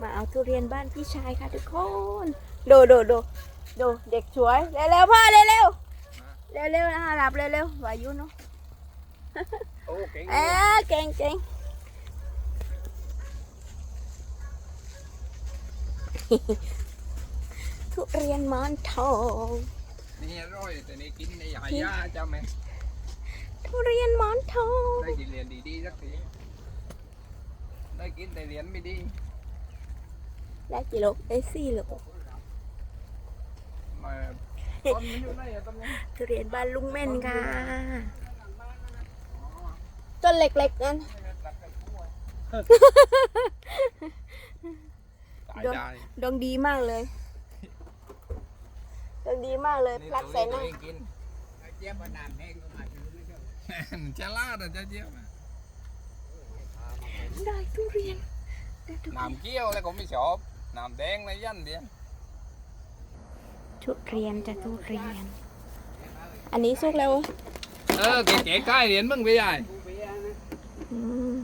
มาเอาทุเรียนบ้านพี่ชายค่ะทุกคนดูดูดูดูเด็กสวยเร็วๆพ่อเร็วเร็วเร็วเร็วๆนะคะรับเร็วเร็วๆวายุเนาะโอ้เก่งเอ๊ะเก่งเก่งทุเรียนหมอนทองนี่อร่อยแต่นี่กินในหายาเจ้าแม่ทุเรียนหมอนทองได้กินเรียนดีๆสักทีได้กินแต่เรียนไม่ดี ได้กี่โลได้สี่โลมาต้นมันอยู่ไหนอะต้นนี้ทุเรียนบ้านลุงเม่นค่ะ ต้นเล็กๆนั่นตายได้ดวงดีมากเลยดวงดีมากเลยพลัดใส่หตัน้าวเองกินเจี๊ยบน้ำแห้งก็มาซื้อไม่ใช่จะลาดอะจะเจี๊ยบอะได้ทุเรียนได้ทุเรียนน้ำเกี้ยวแล้วก็ไม่ชอบ น้ำแดงในยันเดียวทุเรียนจะทุเรียน อันนี้สุกแล้ว เออเก๋ๆใกล้เหรียญมึงไปใหญ่อืม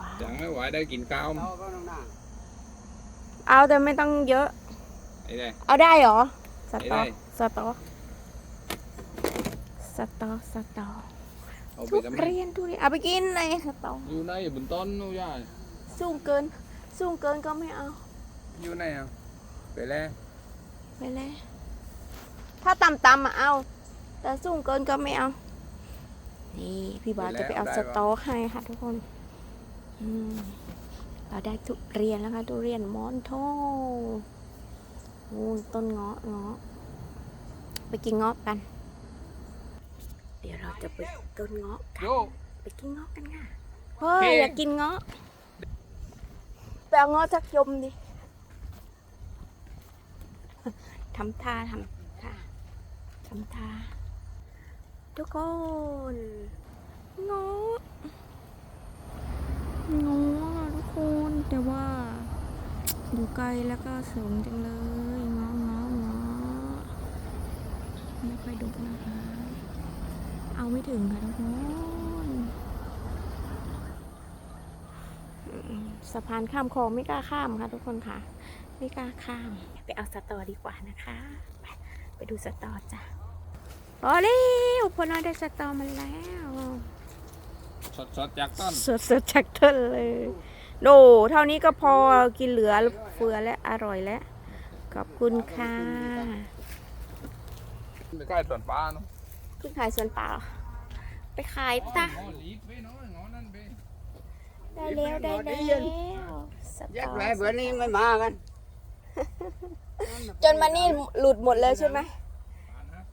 ว้าวจังไม่ไหวได้กินข้าวมั้ยเอาแต่ไม่ต้องเยอะไอ้เนี่ยเอาได้เหรอ สตอได้สตอ สตอ สตอ เอาไปทุทำไมเรียนทุเรียนเอาไปกินในสตออยู่ไหนบนต้นนู่นย่าสูงเกิน สูงเกินก็ไม่เอา อยู่ไหนอะไปแล้วไปเลยถ้าต่ำๆมาเอา แต่สูงเกินก็ไม่เอา นี่ พี่บาสจะไปเอาสตอให้ค่ะทุกคนอืมเราได้ทุเรียนแล้วค่ะทุเรียนหมอนทองโอ้ยต้นเงาะเงาะไปกินเงาะกัน เดี๋ยวเราจะไปต้นเงาะกันโยไปกินเงาะกันค่ะเฮ้ยเฮ้อยากกินเงาะไปเอาเงาะสักยมดิทำท่าทำท่าทำท่าทุกคนเงาะเงาะทุกคนแต่ว่าอยู่ไกลแล้วก็สูงจังเลยเงาะเงาะเงาะไม่ค่อยดุนะคะ เอาไม่ถึงค่ะทุกคนอืมสะพานข้ามคลองไม่กล้าข้ามค่ะทุกคนค่ะ ไม่กล้าข้าม ไปเอาสตอดีกว่านะคะ ไปไปดูสตอจ้ะพอแล้วพอน้อยได้สตอมาแล้วสดๆจากต้นสดสดๆจากต้นเลยโดเท่านี้ก็พอกินเหลือเฟือและอร่อยแล้ว ขอบคุณค่ะไปใกล้สวนปลาเนาะ เพิ่งขายสวนเปล่า ไปขายจ้ะงอหลีกไปเนาะงอนั่นไปได้แล้วได้แล้วสตยักอษ์ไรเบื่อนี้ไม่มากันจนมานี่หลุดหมดเลยใช่ไหม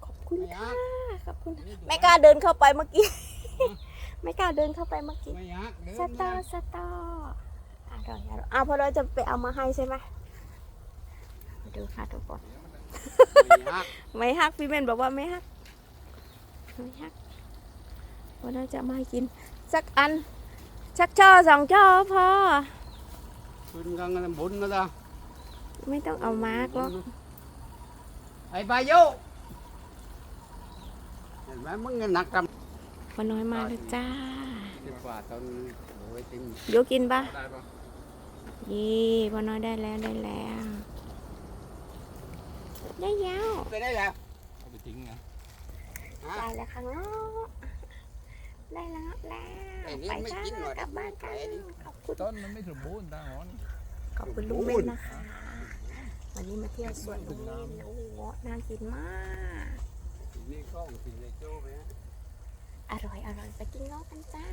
ขอบคุณไม่ค่ะยักษ์ขอบคุณไม่กล้าเดินเข้าไปเมื่อกี้ ไม่กล้าเดินเข้าไปเมื่อกี้ ไม่ยักษ์เดินสตอสตออร่อยอร่อยอ้าวพอเราจะไปเอามาให้ใช่ไหมมาดูค่ะทุกคน ไม่ยักษ์ไม่ฮักพี่เบนบอกว่าไม่ฮัก ไม่ฮักพอเราจะมากิน สักอัน สักช่อสองช่อพอขึ้นกันบุญมาจ้ะไม่ต้องเอามากหรอกไอ้บายุเห็นไหมมึงเงินหนักกันพอน้อยมาแล้วจ้าสิบกว่าตอนโอ้ยติมโยกินปะยี่พอน้อยได้แล้วได้แล้ว ได้แล้วไปได้แล้วเอาไปทิ้งนะ ได้แล้วค่ะเนาะได้แล้วแล้วไอ้นี่ไปไม่จ้ากินหน่อยกลับบ้านกันไอ้นี่ขอบคุณต้นมันไม่สมบูรณ์ตาหอนขอบคุณลุงเบนนะคะ วันนี้มาเที่ยวสวนลุงเบนโอ้โหน่ากินมากนี่กล้องสิในโจ้ไปนะอร่อยอร่อยไปกินเงาะกันจ้า